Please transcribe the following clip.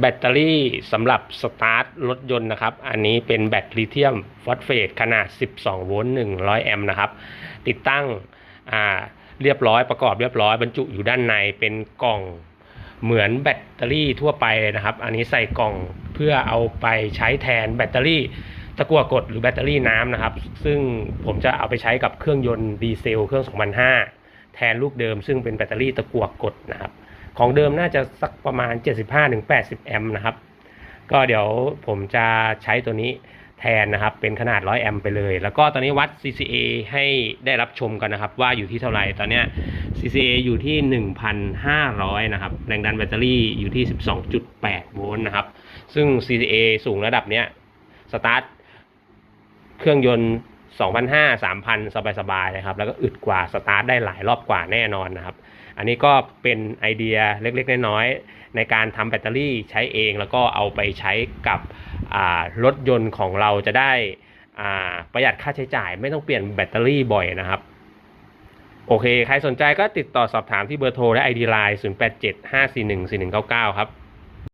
แบตเตอรี่สำหรับสตาร์ทรถยนต์นะครับ อันนี้เป็นแบตลิเธียมฟอสเฟตขนาด 12 โวลต์ 100 แอมป์นะครับ ติดตั้งเรียบร้อยประกอบเรียบร้อยบรรจุอยู่ด้านในเป็นกล่องเหมือนแบตเตอรี่ทั่วไปเลยนะครับ อันนี้ใส่กล่องเพื่อเอาไปใช้แทนแบตเตอรี่ตะกั่วกดหรือแบตเตอรี่น้ำนะครับ ซึ่งผมจะเอาไปใช้กับเครื่องยนต์ดีเซล เครื่อง 2005 แทนลูกเดิม ซึ่งเป็นแบตเตอรี่ตะกั่วกดนะครับ ของเดิมน่าจะสักประมาณ 75-80 แอมป์นะครับ ก็เดี๋ยวผมจะใช้ตัวนี้แทนนะครับ เป็นขนาด 100 แอมป์ไปเลย แล้วก็ตอนนี้วัด CCA ให้ได้รับชมกันนะครับ ว่าอยู่ที่เท่าไหร่ ตอนนี้ CCA อยู่ที่ 1,500 นะครับ แรงดันแบตเตอรี่อยู่ที่ 12.8 โวลต์นะครับ ซึ่ง CCA สูงระดับเนี้ย สตาร์ทเครื่องยนต์ 2,500 3,000 สบายๆนะครับ แล้วก็อึดกว่าสตาร์ทได้หลายรอบกว่าแน่นอนนะครับ อันนี้ก็เป็นไอเดียเล็กๆ น้อยๆในการทำแบตเตอรี่ใช้เองแล้วก็เอาไปใช้กับรถยนต์ของเราจะได้ประหยัดค่าใช้จ่ายไม่ต้องเปลี่ยนแบตเตอรี่บ่อยนะครับโอเค ใครสนใจก็ติดต่อสอบถามที่เบอร์โทรและ ID Line 0875414199 ครับ